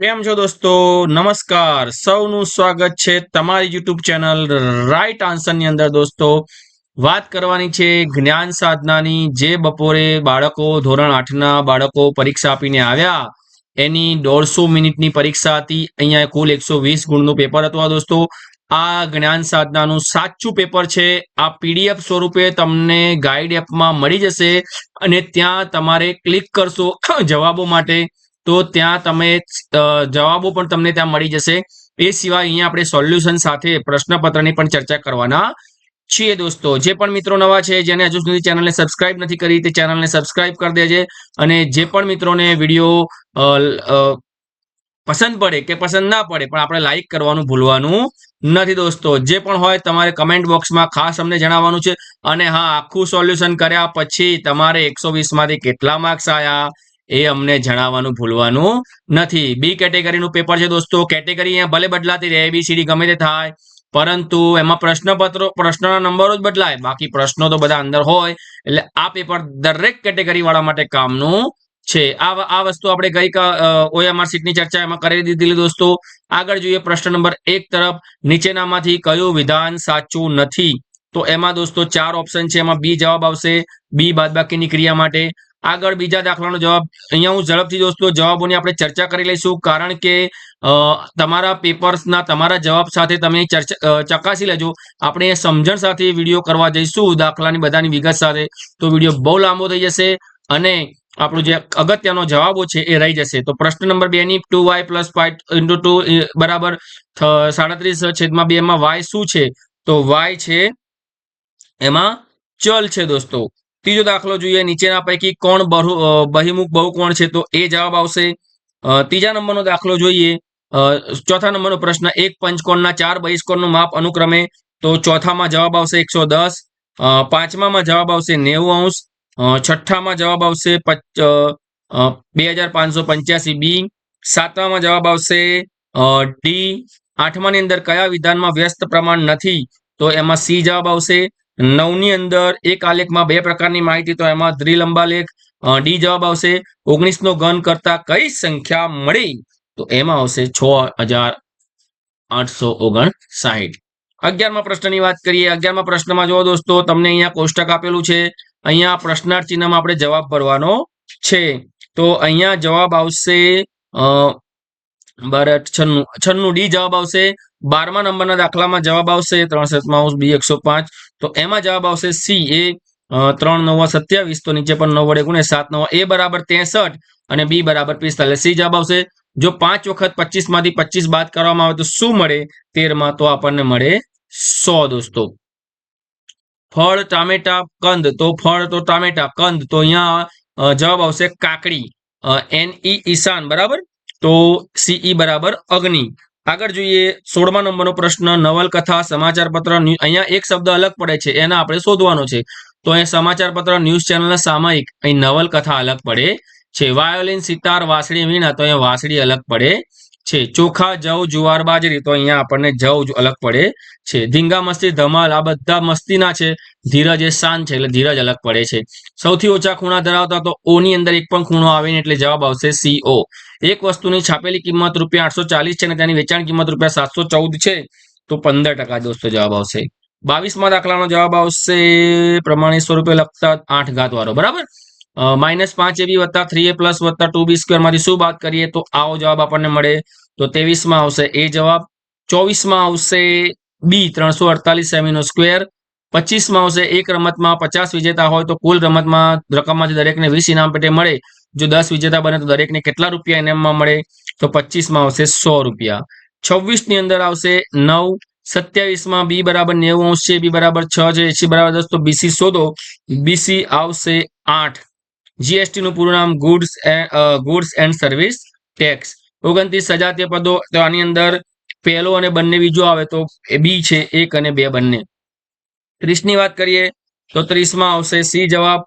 કેમ છો દોસ્તો? નમસ્કાર. સૌનું સ્વાગત છે તમારી યુટ્યુબ ચેનલ રાઈટ આન્સરની અંદર દોસ્તો. વાત કરવાની છે જ્ઞાન સાધનાની. જે બપોરે બાળકો ધોરણ આઠના બાળકો પરીક્ષા આપીને આવ્યા. એની દોઢસો મિનિટની પરીક્ષા હતી. અહીંયા કુલ એકસો વીસ ગુણનું પેપર હતું આ દોસ્તો. આ જ્ઞાન સાધનાનું સાચું પેપર છે. આ પીડીએફ સ્વરૂપે તમને ગાઈડ એપમાં મળી જશે અને ત્યાં તમારે ક્લિક કરશો જવાબો માટે. તો ત્યાં તમે જવાબો પણ તમને ત્યાં મળી જશે. એ સિવાય અહીંયા આપણે સોલ્યુશન સાથે પ્રશ્નપત્રની પણ ચર્ચા કરવાના છીએ દોસ્તો. જે પણ મિત્રો નવા છે, જેને હજુ સુધી ચેનલને સબસ્ક્રાઇબ નથી કરી, તે ચેનલને સબસ્ક્રાઇબ કરી દેજે અને જે પણ મિત્રોને વીડિયો પસંદ પડે કે પસંદ ના પડે, પણ આપણે લાઈક કરવાનું ભૂલવાનું નથી દોસ્તો. જે પણ હોય તમારે કમેન્ટ બોક્સમાં ખાસ અમને જણાવવાનું છે. અને હા, આખું સોલ્યુશન કર્યા પછી તમારે એકસો માંથી કેટલા માર્ક્સ આયા? એ અમને જણાવવાનું ભૂલવાનું નથી. બી કેટેગરીનું પેપર છે દોસ્તો. કેટેગરી અહીંયા ભલે બદલાતી રહે એબીસીડી ગમે તે થાય, પરંતુ એમાં પ્રશ્નપત્રો, પ્રશ્નના નંબરો જ બદલાય. બાકી પ્રશ્નો તો બધા અંદર હોય. એટલે આ પેપર દરેક કેટેગરી વાળા માટે કામનું છે. આ આ વસ્તુ આપણે ગઈ ઓએમઆર સીટની ચર્ચા એમાં કરી દીધેલી દોસ્તો. આગળ જોઈએ પ્રશ્ન નંબર એક તરફ. નીચેનામાંથી કયું વિધાન સાચું નથી? તો એમાં દોસ્તો ચાર ઓપ્શન છે. એમાં બી જવાબ આવશે. બી બાદબાકીની ક્રિયા માટે. આગળ બીજા દાખલાનો જવાબ. અહીંયા હું ઝડપથી દોસ્તો જવાબોની આપણે ચર્ચા કરી લઈશું. કારણ કે તમારા પેપર્સના તમારા જવાબ સાથે તમે ચર્ચા ચકાસી લેજો. આપણે સમજણ સાથે વીડિયો કરવા જઈશું દાખલાની બધાની વિગત સાથે. તો વીડિયો બહુ લાંબો થઈ જશે અને આપણો જે અગત્યનો જવાબો છે એ રહી જશે. તો પ્રશ્ન નંબર બે ની two Y plus five into two બરાબર સાડત્રીસ છેદમાં બે માં વાય શું છે? તો વાય છે એમાં ચલ છે દોસ્તો. ત્રીજો દાખલો જોઈએ, નીચેના પૈકી કોણ બહુ બહિમુખ બહુકોણ છે તો એ જવાબ આવશે. ત્રીજા નંબરનો દાખલો જોઈએ. ચોથા નંબરનો પ્રશ્ન, એક પંચકોણના ચાર બહિષ્કોણનું માપ અનુક્રમે તો ચોથામાં જવાબ આવશે એકસો દસ પાંચમામાં જવાબ આવશે નેવું અંશ છઠ્ઠામાં જવાબ આવશે બે હજાર પાંચસો પંચ્યાસી બી, સાતમામાં જવાબ આવશે ડી, આઠમાની અંદર કયા વિધાનમાં વ્યસ્ત પ્રમાણ નથી તો એમાં સી જવાબ આવશે. નવની અંદર એક આલેખમાં બે પ્રકારની માહિતી, તો એમાં દ્વિલંબાલેખ ડી જવાબ આવશે ઓગણીસ નો ઘન કરતા કઈ સંખ્યા મળી? તો એમાં આવશે છ હજાર આઠસો ઓગણસાઠ. અગિયારમાં પ્રશ્નની વાત કરીએ, અગિયારમાં પ્રશ્નમાં જો દોસ્તો, તમને અહીંયા કોષ્ટક આપેલું છે. અહીંયા પ્રશ્નાર્થ ચિહ્નમાં આપણે જવાબ ભરવાનો છે. તો અહીંયા જવાબ આવશે બાર છન્નું છન્નું ડી જવાબ આવશે. બારમા નંબરના દાખલામાં જવાબ આવશે. ત્રણસો માઉસ, બી એકસો પાંચ. તો એમાં જવાબ આવશે સી એ ત્રણ નવા સત્યાવીસ. તો નીચે પણ નવ વડે ગુણે સાત નવા. એ બરાબર ત્રેસઠ અને બી બરાબર પિસ્તાલીસ. સી જવાબ આવશે. જો પાંચ વખત પચીસમાંથી પચીસ બાદ કરવામાં આવે તો શું મળે? તેરમાં તો આપણને મળે સો, દોસ્તો. ફળ, ટામેટા, કંદ. તો ફળ, તો ટામેટા, કંદ. તો અહીંયા જવાબ આવશે કાકડી. N E Ishan. બરાબર? તો સીઈ બરાબર અગ્નિ. આગળ જોઈએ સોળમા નંબરનો પ્રશ્ન, નવલકથા સમાચાર પત્ર અહીંયા એક શબ્દ અલગ પડે છે, એના આપણે શોધવાનો છે. તો અહીંયા સમાચાર પત્ર ન્યૂઝ ચેનલના સામાયિક, અહીં નવલકથા અલગ પડે છે. વાયોલિન, સિતાર, વાસળી, વીણા, તો અહીંયા વાસળી અલગ પડે છે. ચોખા, જવ, જુવાર, બાજરી. તો અહીંયા આપણને જવ અલગ પડે છે. ધીંગા મસ્તી, ધમાલ આ બધા મસ્તીના છે. ધીરજ એ શાંત છે એટલે ધીરજ અલગ પડે છે. સૌથી ઓછા ખૂણા ધરાવતા તો ઓ ની અંદર એક પણ ખૂણો આવે ને એટલે જવાબ આવશે સીઓ. એક વસ્તુની છાપેલી કિંમત રૂપિયા આઠસો છે અને તેની વેચાણ કિંમત રૂપિયા સાતસો છે. તો પંદર ટકા દોસ્તો જવાબ આવશે. બાવીસમાં દાખલાનો જવાબ આવશે પ્રમાણિત સ્વરૂપે લખતા આઠ ઘાત વાળો બરાબર માઇનસ પાંચ એબી વત્તા થ્રી એ પ્લસ વત્તા ટુ બી સ્ક્વેરમાંથી શું વાત કરીએ તો આવો જવાબ આપણને મળે તો ત્રેવીસમાં આવશે. એ જવાબ ચોવીસમાં આવશે બી ત્રણસો અડતાલીસ સેમીનો સ્ક્વેર. પચીસમાં આવશે એક રમતમાં પચાસ વિજેતા હોય તો કુલ રમતમાં રકમમાંથી દરેકને વીસ ઇનામ પેટે મળે, જો દસ વિજેતા બને તો દરેકને કેટલા રૂપિયા ઇનામમાં મળે? તો પચીસમાં આવશે સો રૂપિયા. છવ્વીસની અંદર આવશે નવ. સત્યાવીસમાં બી બરાબર નેવું અંશ છે. બી બરાબર છ છે. એસી બરાબર દસ. તો બીસી શોધો. બીસી આવશે આઠ. જીએસટી નું પૂરું નામ goods goods and service tax ઓગણત્રીસ સજાતીય પદો, તો આની અંદર પહેલો અને બંને બીજો આવે તો એ બી છે, એક અને બે બંને. ત્રીસની વાત કરીએ, તો ત્રીસમાં આવશે, સી જવાબ.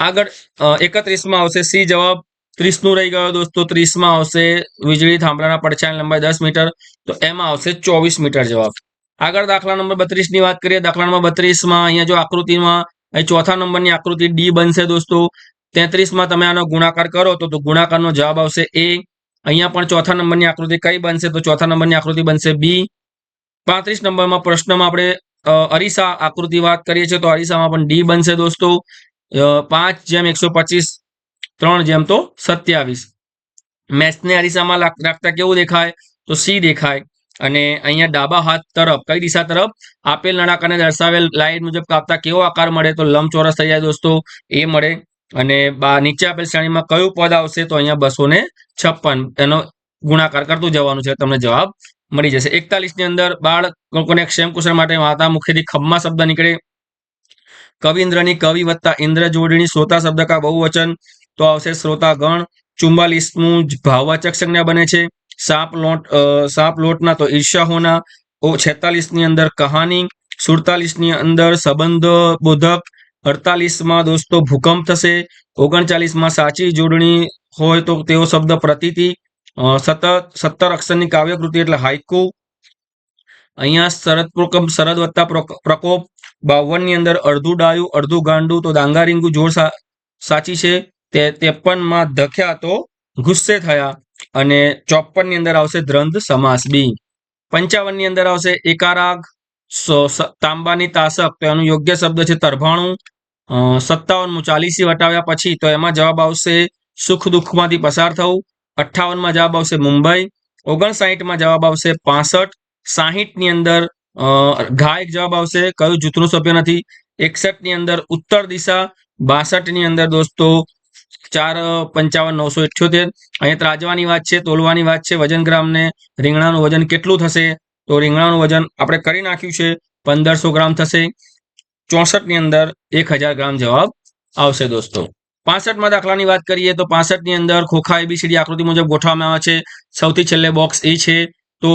આગળ એકત્રીસમાં આવશે, સી જવાબ. ત્રીસનું રહી ગયો દોસ્તો, ત્રીસમાં આવશે વીજળી થાંભલાના પડછાયાની લંબાઈ દસ મીટર, તો એમાં આવશે ચોવીસ મીટર જવાબ. આગળ દાખલા નંબર બત્રીસની વાત કરીએ, દાખલા નંબર બત્રીસમાં અહીંયા જો આકૃતિમાં, અહીં ચોથા નંબરની આકૃતિ ડી બનશે દોસ્તો. તેત્રીસમાં તમે આનો ગુણાકાર કરો તો ગુણાકારનો જવાબ આવશે એ અહીંયા પણ ચોથા નંબરની આકૃતિ કઈ બનશે? તો ચોથા નંબરની આકૃતિ બનશે બી પાંત્રીસ નંબરમાં પ્રશ્નમાં આપણે અરીસા આકૃતિ વાત કરીએ છીએ, તો અરીસામાં પણ ડી બનશે દોસ્તો. પાંચ જેમ એકસો પચીસ, ત્રણ જેમ તો સત્યાવીસ. મેથ્સને અરીસામાં રાખતા કેવું દેખાય? તો સી દેખાય. અને અહીંયા ડાબા હાથ તરફ, કઈ દિશા તરફ? આપેલ નળાકારને દર્શાવેલ લાઈન મુજબ કાપતા કેવો આકાર મળે? તો લંબચોરસ થઈ જાય દોસ્તો. એ મળે. અને નીચે આપેલ શ્રેણીમાં કયું પદ આવશે તો અહીંયા બસો છપ્પન, એનો ગુણાકાર કરતું જવાનું છે, તમને જવાબ મળી જશે. એકતાલીસની અંદર બાળ લોકોને ક્ષેમ માટે માતા મુખેથી ખમ્મા શબ્દ નીકળે. કવિન્દ્રની કવિ વત્તા ઇન્દ્ર જોડણી શ્રોતા શબ્દ કા બહુવચન તો આવશે શ્રોતા ગણ. ચુમ્બાલીસનું ભાવવાચક સંજ્ઞા બને છે. સાપ લોટ સાપ લોટના તો ઈર્ષ્યા હોના ઓ છેતાલીસની અંદર કહાની. સુડતાલીસની અંદર સંબંધ બોધક અડતાલીસમાં દોસ્તો ભૂકંપ થશે. ઓગણચાલીસમાં સાચી જોડણી હોય તો તેઓ શબ્દ પ્રતીતિ સતત, સત્તર અક્ષરની કાવ્યકૃતિ એટલે હાઇકુ. અહીંયા શરદ પ્રકોપ શરદ વત્તા પ્રક- પ્રકોપ. બાવનની અંદર અડધું ડાયું, અડધું ગાંડું તો દાંગારીંગુ જોડ સાચી છે. તે, ત્રેપનમાં ધખ્યા તો ગુસ્સે થયા અને ચોપનની અંદર આવશે દ્રંદ સમાસ બી પંચાવનની અંદર આવશે એકારાગ તાંબાની તાસક. તો એનું યોગ્ય શબ્દ છે તરભાણું. સત્તાવનમું ચાલીસી વટાવ્યા પછી તો એમાં જવાબ આવશે સુખ દુઃખમાંથી પસાર થવું. અઠ્ઠાવનમાં જવાબ આવશે મુંબઈ. ઓગણસાઠમાં જવાબ આવશે પાસઠ. સાહીઠની અંદર અ, ઘા એક જવાબ આવશે. કયું જૂથનું સભ્ય નથી? એકસઠની અંદર ઉત્તર દિશા. બાસઠની અંદર દોસ્તો ચાર પંચાવન નવસો ઇઠ્યોતેર અહીંયા ત્રાજવાની વાત છે તોલવાની વાત છે વજન ગ્રામને રીંગણાનું વજન કેટલું થશે? તો રીંગણાનું વજન આપણે કરી નાખ્યું છે પંદરસો ગ્રામ થશે. ચોસઠની અંદર એક હજાર ગ્રામ જવાબ આવશે દોસ્તો. પાસઠમાં દાખલાની વાત કરીએ તો પાસઠની અંદર ખોખા એબીસીડી આકૃતિ મુજબ ગોઠવવામાં આવે છે. સૌથી છેલ્લે બોક્સ એ છે. તો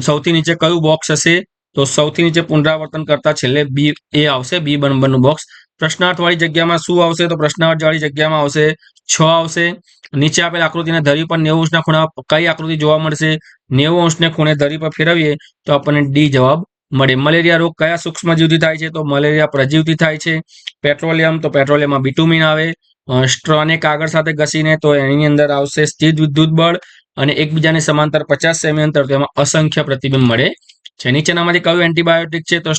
સૌથી નીચે કયું બોક્સ હશે? તો સૌથી નીચે પુનરાવર્તન કરતા છેલ્લે બી એ આવશે. બી નંબરનું બોક્સ પ્રશ્નાર્થવાળી જગ્યામાં શું આવશે? તો પ્રશ્નાર્થવાળી જગ્યામાં આવશે છ આવશે. નીચે આપેલ આકૃતિને ધરી પર નેવું અંશના ખૂણા કઈ આકૃતિ જોવા મળશે? નેવું અંશને ખૂણે ધરી પર ફેરવીએ તો આપણને ડી જવાબ મળે. મલેરિયા રોગ કયા સૂક્ષ્મજીવથી થાય છે? તો મલેરિયા પ્રજીવથી થાય છે. પેટ્રોલિયમ, તો પેટ્રોલિયમમાં બિટુમિન આવે. સ્ટ્રોને કાગળ સાથે ઘસીને તો એની અંદર આવશે સ્થિર વિદ્યુત બળ અને એકબીજાને સમાંતર પચાસ સેમી અંતર તો એમાં અસંખ્ય પ્રતિબિંબ મળે છે. નીચેનામાંથી કયું એન્ટીબાયોટિક છે? તો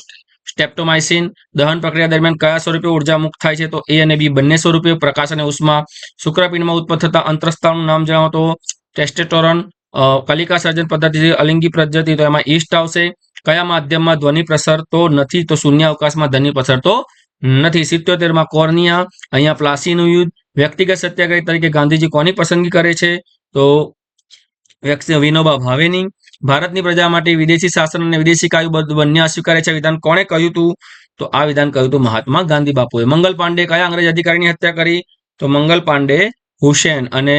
સ્ટેપ્ટોમાઇસિન દહન પ્રક્રિયા દરમિયાન કયા સ્વરૂપે ઊર્જા મુક્ત થાય છે? તો એ અને બી બંને સ્વરૂપે પ્રકાશ અને ઉષ્મા. શુક્રપિંડમાં ઉત્પન્ન થતા અંતરસ્ત્રાવનું નામ જણાવો તો ટેસ્ટેટોરન કલિકા સર્જન પદ્ધતિથી અલિંગી પદ્ધતિ તો એમાં ઈસ્ટ આવશે. કયા માધ્યમમાં ધ્વનિ પ્રસરતો નથી તો શૂન્ય અવકાશમાં ધ્વનિ પ્રસરતો નથી. સિત્યોતેરમાં કોર્નિયા, અહીંયા પ્લાસીનું યુદ્ધ, વ્યક્તિગત સત્યાગ્રહી તરીકે ગાંધીજી કોની પસંદગી કરે છે? તો વિનોબા ભાવેની, ભારતની પ્રજા માટે વિદેશી શાસન અને વિદેશી કાયદો બંને સ્વીકારે છે. વિધાન કોણે કહ્યું હતું? તો આ વિધાન કહ્યું હતું મહાત્મા ગાંધી બાપુએ. મંગલ પાંડે કયા અંગ્રેજ અધિકારીની હત્યા કરી? તો મંગલ પાંડે હુસેન. અને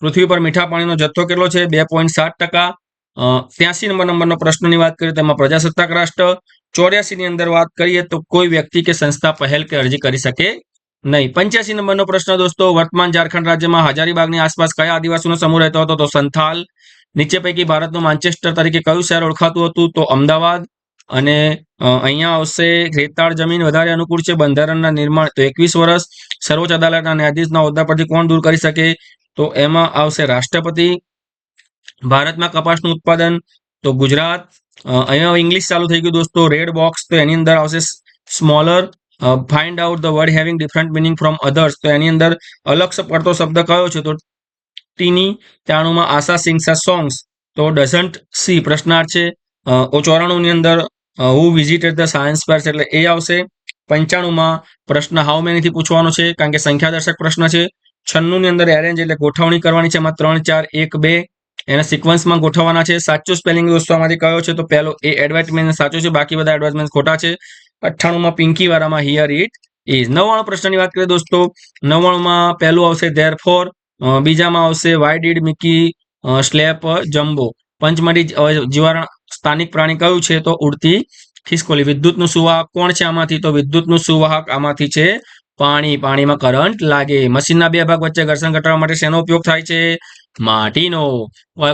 પૃથ્વી પર મીઠા પાણીનો જથ્થો કેટલો છે? બે પોઈન્ટ સાત ટકા. ત્યાસી નંબર નંબરનો પ્રશ્નની વાત કરીએ તો એમાં પ્રજાસત્તાક રાષ્ટ્ર ચોર્યાસી ની અંદર વાત કરીએ તો કોઈ વ્યક્તિ કે સંસ્થા પહેલ કે અરજી કરી શકે નહીં. પંચ્યાસી નંબરનો પ્રશ્ન દોસ્તો, વર્તમાન ઝારખંડ રાજ્યમાં હજારીબાગની આસપાસ કયા આદિવાસીનો સમૂહ રહેતો હતો? તો સંથાલ, નીચે પૈકી ભારતનું માન્ચેસ્ટર તરીકે કયું શહેર ઓળખાતું હતું? તો અમદાવાદ અને અહીંયા આવશે રેતાળ જમીન વધારે અનુકૂળ છે, બંધારણના નિર્માણ તો એકવીસ વર્ષ, સર્વોચ્ચ અદાલતના ન્યાયાધીશના હોદ્દા પરથી કોણ દૂર કરી શકે? તો એમાં આવશે રાષ્ટ્રપતિ ભારતમાં કપાસનું ઉત્પાદન તો ગુજરાત અહીંયા ઇંગ્લિશ ચાલુ થઈ ગયું દોસ્તો રેડ બોક્સ તો એની અંદર આવશે smaller find out the word having different meaning from others તો એની અંદર અલગ પડતો શબ્દ કયો છે? તો ટીની ત્યાણુંમાં આશા સિંગસા સોંગ્સ તો ડઝન્ટ સી પ્રશ્નાર્થ છે. અ, ઓ ચોરાણું ની અંદર who visited the science fairs એટલે એ આવશે. પંચાણુંમાં પ્રશ્ન હાઉ મેનીથી પૂછવાનો છે કારણ કે સંખ્યાદર્શક પ્રશ્ન છે. છન્નુંની અંદર એરેન્જ એટલે ગોઠવણી કરવાની છે એમાં ત્રણ ચાર એક બે એના સિક્વન્સમાં ગોઠવવાના છે. સાચું સ્પેલિંગ દોસ્તો આમાંથી કયો છે તો પહેલો એ એડવર્ટાઇઝમેન્ટ સાચો છે, બાકી બધા એડવર્ટાઇઝમેન્ટ ખોટા છે. અઠ્ઠાણુંમાં પિંકી વાળામાં હિયર ઇટ ઇઝ નવ્વાણું પ્રશ્નની વાત કરીએ દોસ્તો. નવ્વાણુંમાં પહેલું આવશે ધેર ફોર બીજામાં આવશે why did Mickey slap Jumbo Pachmarhi જીવારણ સ્થાનિક પ્રાણી કયું છે તો ઉડતી ખિસકોલી. વિદ્યુતનું સુવાહક કોણ છે આમાંથી? તો વિદ્યુતનું સુવાહક આમાંથી છે પાણી, પાણીમાં કરંટ લાગે. મશીનના બે ભાગ વચ્ચે ઘર્ષણ ઘટાડવા માટે શેનો ઉપયોગ થાય છે? માટીનો.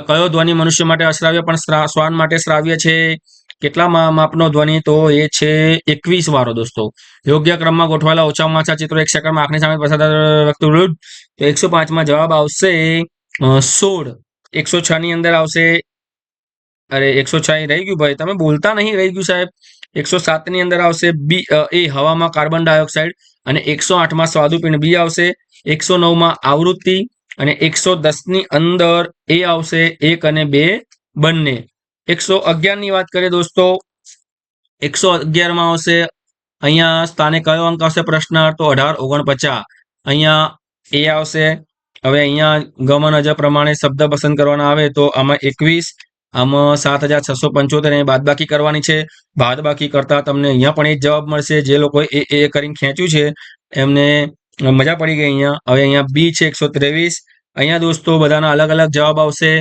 કયો ધ્વનિ મનુષ્ય માટે અશ્રાવ્ય પણ શ્વાન માટે શ્રાવ્ય છે? કેટલા માપનો ધ્વનિ તો એ છે એકવીસ વાળો દોસ્તો. યોગ્ય ક્રમમાં ગોઠવાયેલા ઓછામાં ઓછા ચિત્રો એક સેકન્ડમાં આંખની સામે પસાર વ્યક્તિ તો એકસો પાંચમાં જવાબ આવશે સોળ. એકસો છ ની અંદર આવશે. અરે, એકસો છ રહી ગયું ભાઈ. તમે બોલતા નહીં, રહી ગયું સાહેબ. એકસો સાતની અંદર આવશે, બી એ હવામાં કાર્બન ડાયોક્સાઇડ અને એકસો આઠમાં સ્વાદુપિંડ બી આવશે, એકસો નવમાં આવૃત્તિ અને એકસો દસની અંદર એ આવશે, એક અને બે બંને. એકસો અગિયારની વાત કરીએ દોસ્તો, એકસો અગિયારમાં આવશે, અહીંયા સ્થાને કયો અંક આવશે પ્રશ્ન તો અઢાર, ઓગણપચાસ. અહીંયા એ આવશે, હવે અહીંયા ગમન અજ પ્રમાણે શબ્દ પસંદ કરવાના આવે તો આમાં એકવીસ આમાં સાત હજાર છસો પંચોતેર અહીં બાદબાકી કરવાની છે. બાદબાકી કરતા તમને અહીંયા પણ એ જવાબ મળશે. જે લોકો એ એ કરીને ખેંચ્યું છે, એમને મજા પડી ગઈ અહીંયા. હવે અહીંયા બી છે એકસો ત્રેવીસ. અહીંયા દોસ્તો, બધાના અલગ અલગ જવાબ આવશે.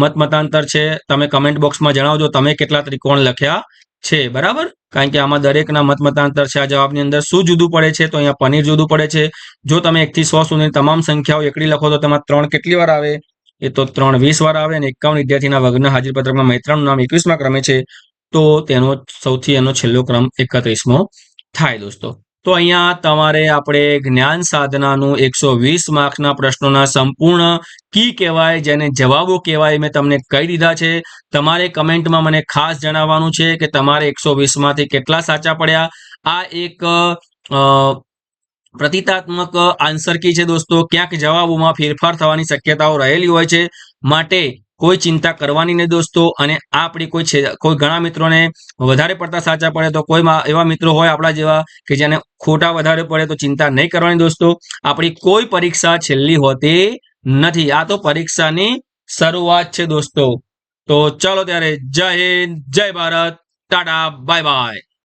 મત મતાંતર છે. તમે કમેન્ટ બોક્સમાં જણાવજો, તમે કેટલા ત્રિકોણ લખ્યા છે. બરાબર? કારણ કે આમાં દરેકના મત મતાંતર છે આ જવાબની અંદર. શું જુદું પડે છે? તો અહીંયા પનીર જુદું પડે છે. જો તમે એકથી સો સુધીની તમામ સંખ્યાઓ એકડી લખો, તો તેમાં ત્રણ કેટલી વાર આવે? એ તો ત્રણ વીસ વાર આવે અને એકાવન વિદ્યાર્થીના વર્ગના હાજર પત્રકમાં મૈત્રનું નામ એકવીસમાં ક્રમે છે, તો તેનો સૌથી એનો છેલ્લો ક્રમ એકત્રીસમો થાય દોસ્તો. તો અહીંયા તમારે આપણે જ્ઞાન સાધનાનું એકસો વીસ માર્કના પ્રશ્નોના સંપૂર્ણ કી કહેવાય, જેને જવાબો કહેવાય મેં તમને કહી દીધા છે. તમારે કમેન્ટમાં મને ખાસ જણાવવાનું છે કે તમારે એકસો વીસમાંથી કેટલા સાચા પડ્યા? આ એક પ્રતિતાત્મક આન્સર કી છે દોસ્તો? ક્યાંક જવાબોમાં ફેરફાર થવાની શક્યતાઓ રહેલી હોય છે. માટે કોઈ ચિંતા કરવાની નહીં દોસ્તો. અને આપણી કોઈ કોઈ ઘણા મિત્રોને વધારે પડતા સાચા પડે તો કોઈ એવા મિત્રો હોય આપણા જેવા કે જેને ખોટા વધારે પડે તો ચિંતા નહીં કરવાની દોસ્તો. આપણી કોઈ પરીક્ષા છેલ્લી હોતી નથી. આ તો પરીક્ષાની શરૂઆત છે દોસ્તો. તો ચાલો ત્યારે જય હિન્દ, જય ભારત. Tata, bye bye.